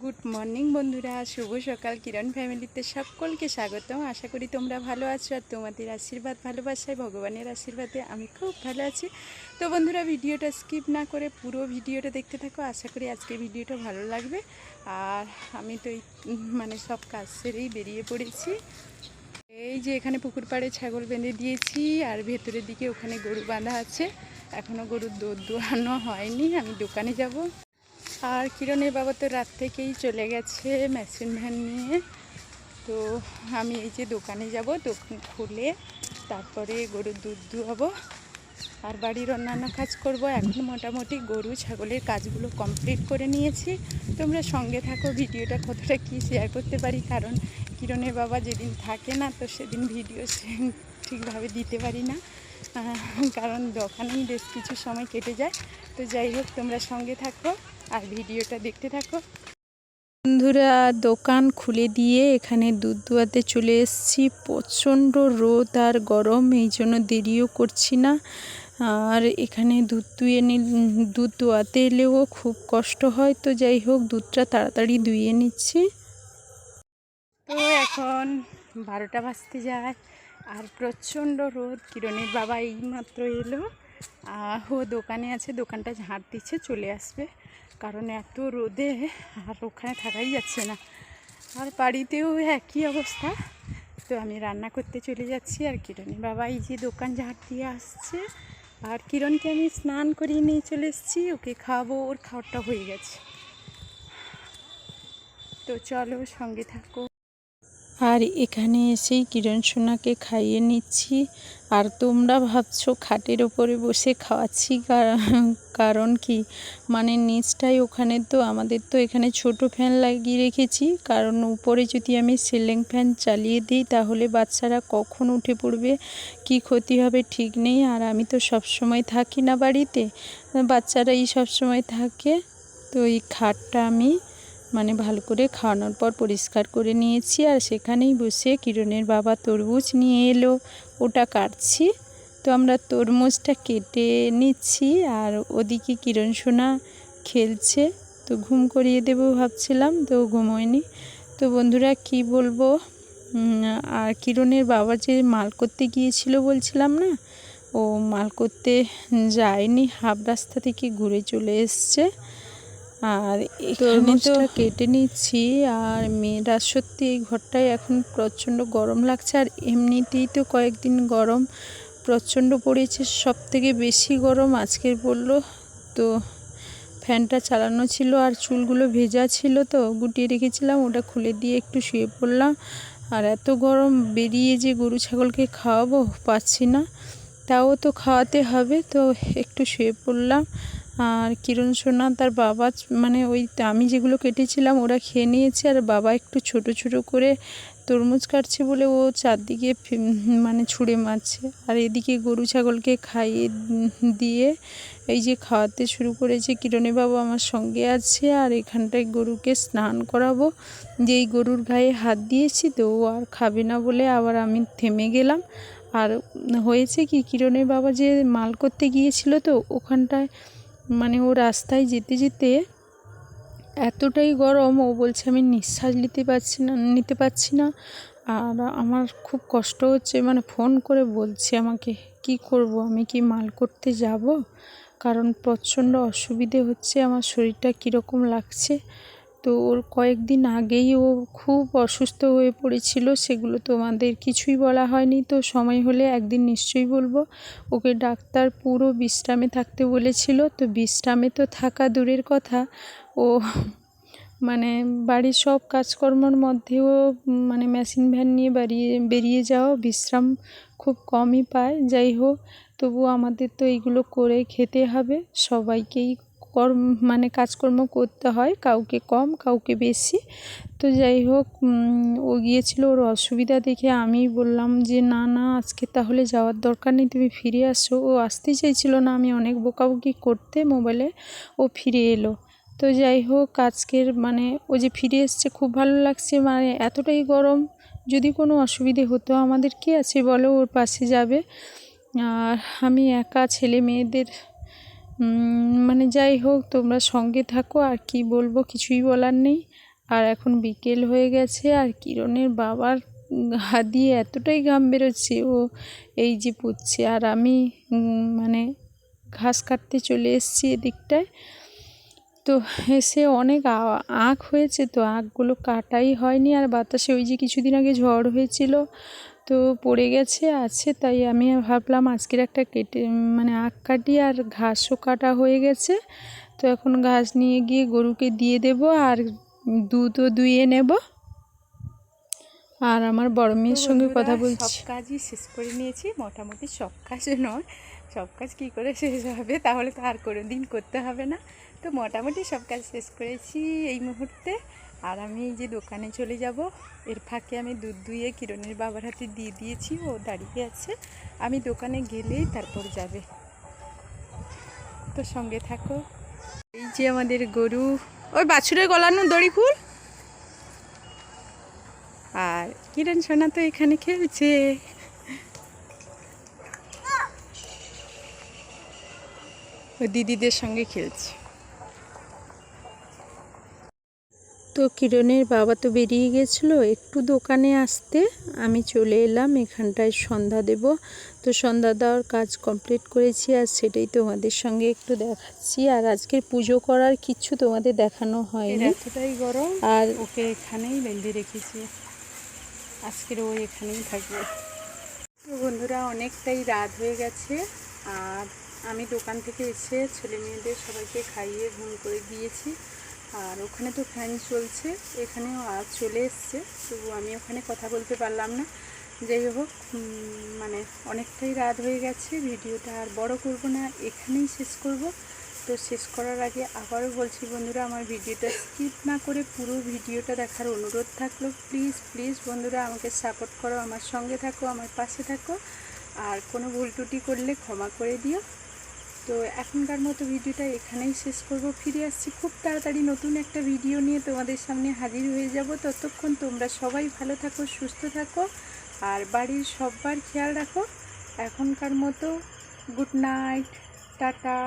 Good morning বন্ধুরা, শুভ সকাল। কিরণ ফ্যামিলিতে সকলকে স্বাগতম। আশা করি তোমরা ভালো আছো আর তোমাদের আশীর্বাদ, ভালোবাসায়, ভগবানের আশীর্বাদে আমি খুব ভালো আছি। তো বন্ধুরা, ভিডিওটা স্কিপ না করে পুরো ভিডিওটা দেখতে থাকো। আশা করি আজকের ভিডিওটা ভালো লাগবে। আর আমি তো মানে সব কাজ সেরেই বেরিয়ে পড়েছি। এই যে এখানে পুকুর পাড়ে ছাগল বেঁধে দিয়েছি, আর ভেতরের দিকে ওখানে গরু বাঁধা আছে। এখনও গরুর দুধ দোয়ানো হয়নি, আমি দোকানে যাব। আর কিরণের বাবা তো রাত থেকেই চলে গেছে মেশিন ভ্যান নিয়ে। তো আমি এই যে দোকানে যাব, দোকান খুলে তারপরে গরুর দুধ দুয়াবো আর বাড়ির অন্যান্য কাজ করব। এখন মোটামুটি গরু, ছাগলের কাজগুলো কমপ্লিট করে নিয়েছি। তোমরা সঙ্গে থাকো, ভিডিওটা কতটা কি শেয়ার করতে পারি? কারণ কিরণের বাবা যেদিন থাকে না, তো সেদিন ভিডিও ঠিকভাবে দিতে পারি না। কারণ দোকানেই বেশ কিছু সময় কেটে যায়। তো যাই হোক, তোমরা সঙ্গে থাকো আর ভিডিওটা দেখতে থাকো। বন্ধুরা, দোকান খুলে দিয়ে এখানে দুধ দুয়াতে চলে এসেছি। প্রচণ্ড রোদ আর গরম, এই জন্য দেরিও করছি না। আর এখানে দুধ দুয়ে নি দুধ দোয়াতে এলেও খুব কষ্ট হয় তো যাই হোক দুধটা তাড়াতাড়ি দুইয়ে নিচ্ছি। তো এখন বারোটা বাজতে যায় আর প্রচণ্ড রোদ। কিরণের বাবা এইমাত্র এলো আহ, ও দোকানে আছে দোকানটা ঝাঁট দিচ্ছে চলে আসবে। কারণ এত রোদে আর ওখানে থাকাই যাচ্ছে না। আর বাড়িতেও একই অবস্থা। তো আমি রান্না করতে চলে যাচ্ছি আর কিরণের বাবা এই যে দোকান ঝাঁট দিয়ে আসছে আর কিরণকে আমি স্নান করিয়ে নিয়ে চলে এসেছি, ওকে খাওয়াবো, ওর খাওয়ারটা হয়ে গেছে। তো চলো সঙ্গে থাকো। আর এখানে এসেই কিরণ সোনাকে খাইয়ে নিচ্ছি। আর তোমরা ভাবছ খাটের ওপরে বসে খাওয়াচ্ছি কারণ কি? মানে নিচটাই ওখানে তো, আমাদের তো এখানে ছোট ফ্যান লাগিয়ে রেখেছি। কারণ উপরে যদি আমি সিলিং ফ্যান চালিয়ে দিই, তাহলে বাচ্চারা কখন উঠে পড়বে? কি ক্ষতি হবে ঠিক নেই। আর আমি তো সব সময় থাকি না বাড়িতে। বাচ্চারাই সব সময় থাকে। তো এই খাটটা আমি মানে ভালো করে খাওয়ানোর পর পরিষ্কার করে নিয়েছি আর সেখানেই বসে কিরণের বাবা তরমুজ নিয়ে এলো। ওটা কাটছি। তো আমরা তরমুজটা কেটে নিচ্ছি আর ওদিকে কিরণ সোনা খেলছে। তো ঘুম করিয়ে দেবো ভাবছিলাম, তো ঘুমোয়নি। তো বন্ধুরা, কি বলব? আর কিরণের বাবা যে মাল করতে গিয়েছিল বলছিলাম না, ও মাল করতে যায়নি। হাফ রাস্তা থেকে ঘুরে চলে এসছে। আর এখানে তো কেটে নিচ্ছি আর মেয়েরা সত্যি এই ঘরটায় এখন প্রচণ্ড গরম লাগছে আর এমনিতেই তো কয়েকদিন গরম প্রচণ্ড পড়েছে সব থেকে বেশি গরম আজকের পড়ল। তো ফ্যানটা চালানো ছিল আর চুলগুলো ভেজা ছিল তো গুটিয়ে রেখেছিলাম ওটা খুলে দিয়ে একটু শুয়ে পড়লাম। আর এত গরম বেরিয়ে যে গরু ছাগলকে খাওয়াবো পাচ্ছি না। তাও তো খাওয়াতে হবে তো একটু শুয়ে পড়লাম। আর কিরণ সোনা তার বাবা মানে ওই আমি যেগুলো কেটেছিলাম ওরা খেয়ে নিয়েছে আর বাবা একটু ছোট ছোট করে তরমুজ কাটছে বলে ও চারদিকে মানে ছুঁড়ে মারছে। আর এদিকে গরু ছাগলকে খাইয়ে দিয়ে এই যে খাওয়াতে শুরু করেছে। কিরণে বাবা আমার সঙ্গে আছে আর এখানটায় গরুকে স্নান করাবো। যেই গরুর গায়ে হাত দিয়েছি তো ও আর খাবে না বলে আবার আমি থেমে গেলাম। আর হয়েছে কি, কিরণের বাবা যে মাল করতে গিয়েছিল তো ওখানটায় মানে ও রাস্তায় যেতে যেতে এতটাই গরম, ও বলছে, আমি নিঃশ্বাস নিতে পারছি না, নিতে পারছি না। আর আমার খুব কষ্ট হচ্ছে মানে ফোন করে বলছে আমাকে, কি করব? আমি কি মাল করতে যাব? কারণ প্রচণ্ড অসুবিধে হচ্ছে, আমার শরীরটা কীরকম লাগছে। তো ওর কয়েকদিন আগেই ও খুব অসুস্থ হয়ে পড়েছিল, সেগুলো তোমাদের কিছুই বলা হয়নি। তো সময় হলে একদিন নিশ্চয়ই বলব, ওকে ডাক্তার পুরো বিশ্রামে থাকতে বলেছিল। তো বিশ্রামে তো থাকা দূরের কথা। ও মানে বাড়ির সব কাজকর্মর মধ্যেও মানে মেশিন ভ্যান নিয়ে বেরিয়ে বেরিয়ে যাওয়া বিশ্রাম খুব কমই পায়। যাই হোক তবু আমাদের তো এইগুলো করে খেতে হবে। সবাইকেই কর্ম মানে কাজকর্ম করতে হয়, কাউকে কম, কাউকে বেশি। তো যাই হোক ও গিয়েছিল ওর অসুবিধা দেখে আমি বললাম যে, না না, আজকে তাহলে যাওয়ার দরকার নেই, তুমি ফিরে আসো। ও আসতেই চাইছিল না, আমি অনেক বকাবকি করতে মোবাইলে ও ফিরে এলো। তো যাই হোক, আজকের মানে ও যে ফিরে এসছে, খুব ভালো লাগছে মানে এতটাই গরম। যদি কোনো অসুবিধে হতো, আমাদের কে আছে বলো, ওর পাশে যাবে। আর আমি একা, ছেলে মেয়েদের মানে যাই হোক, তোমরা সঙ্গে থাকো, আর কি বলব কিছুই বলার নেই। আর এখন বিকেল হয়ে গেছে, আর কিরণের বাবার গা দিয়ে এতটাই ঘাম বেরোচ্ছে, ও এই যে পুচ্ছে আর আমি মানে ঘাস কাটতে চলে এসেছি এদিকটায়। তো এসে অনেক আঁখ হয়েছে, তো আঁখগুলো কাটাই হয়নি। আর বাতাসে ওই যে কিছুদিন আগে ঝড় হয়েছিল তো পড়ে গেছে আছে তাই আমি ভাবলাম আজকের একটা কেটে মানে আখ কাটি আর ঘাসও কাটা হয়ে গেছে। তো এখন ঘাস নিয়ে গিয়ে গরুকে দিয়ে দেব আর দুধও দুইয়ে নেব। আর আমার বড় মেয়ের সঙ্গে কথা সব বলছি কাজই শেষ করে নিয়েছি মোটামুটি সব কাজ নয়। সব কাজ কী করে শেষ হবে তাহলে তো আর কোনো দিন করতে হবে না। তো মোটামুটি সব কাজ শেষ করেছি এই মুহূর্তে। আর আমি এই যে দোকানে চলে যাব, এর ফাঁকে আমি দুধ দুইয়ে কিরণের বাবার হাতে দিয়ে দিয়েছি, ও দাঁড়িয়ে আছে। আমি দোকানে গেলেই তারপর যাবে। তো সঙ্গে থাকো। এই যে আমাদের গরু, ওই বাছুরের গলানো দড়ি খুল আর কিরণ সোনা তো এখানে খেলছে। ও দিদিদের সঙ্গে খেলছে। তো কিরণের বাবা তো বেরিয়ে গেছিল একটু দোকানে আসতে। আমি চলে এলাম এখানটায় সন্ধ্যা দেব। তো সন্ধ্যা দেওয়ার কাজ কমপ্লিট করেছি আর সেটাই তোমাদের সঙ্গে একটু দেখাচ্ছি। আর আজকের পুজো করার কিচ্ছু তোমাদের দেখানো হয়নি। এতটাই গরম আর ওকে এখানেই বেঁধে রেখেছি। আজকের ও এখানেই থাকবে। তো বন্ধুরা অনেকটাই রাত হয়ে গেছে। আর আমি দোকান থেকে এসে ছেলে মেয়েদের সবাইকে খাইয়ে ঘুম করে দিয়েছি। আর ওখানে তো ফ্যান চলছে, এখানেও চলে এসছে, তবু আমি ওখানে কথা বলতে পারলাম না। যাই হোক মানে অনেকটাই রাত হয়ে গেছে, ভিডিওটা আর বড় করব না, এখানেই শেষ করব। তো শেষ করার আগে আবারও বলছি বন্ধুরা, আমার ভিডিওটা স্কিপ না করে পুরো ভিডিওটা দেখার অনুরোধ থাকল। প্লিজ প্লিজ বন্ধুরা, আমাকে সাপোর্ট করো, আমার সঙ্গে থাকো, আমার পাশে থাকো। আর কোনো ভুল ত্রুটি করলে ক্ষমা করে দিও। তো এখনকার মতো ভিডিওটা এখানেই শেষ করব। ফিরে আসছি খুব তাড়াতাড়ি নতুন একটা ভিডিও নিয়ে তোমাদের সামনে হাজির হয়ে যাব। ততক্ষণ তোমরা সবাই ভালো থাকো, সুস্থ থাকো, আর বাড়ির সববার খেয়াল রাখো। এখনকার মতো গুড নাইট, টাটা।